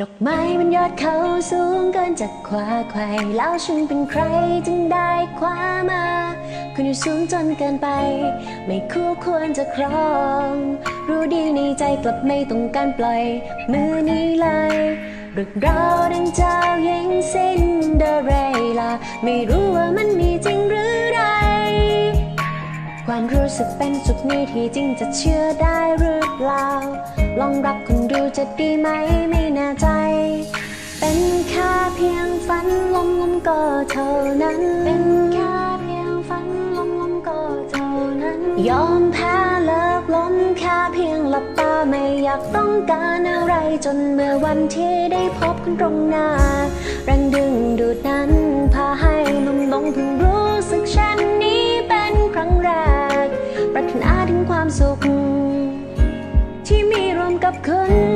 ดอกไม้มันยอดเขาสูงเกินจากคว้าไขว่แล้วฉันเป็นใครจึงได้คว้ามา คุณอยู่สูงจนเกินไป ไม่คู่ควรจะครอง รู้ดีในใจกลับไม่ต้องการปล่อย มือนี้เลยเรื่องราวดังเจ้าหญิงซินเดอเรลล่าไม่รู้ว่ามันมีจริงหรือไร ความรู้สึกเป็นสุขนี้ที่จริงจะเชื่อได้หรือเปล่า ลองรับคุณดูจะดีไหมไม่แน่ใจ เป็นแค่เพียงฝันลมลมๆก็เท่านั้น เป็นแค่เพียงฝันลมลมๆก็เท่านั้น ยอมแพ้เลิกล้มแค่เพียงหลับตาไม่อยากต้องการอะไรจนเมื่อวันที่ได้พบคุณตรงหน้าแรงดึงดูดนั้นพาให้ลุ่มหลงเพิ่งรู้สึกเช่นนี้เป็นครั้งแรกปรารถนาถึงความสุข 可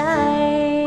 desire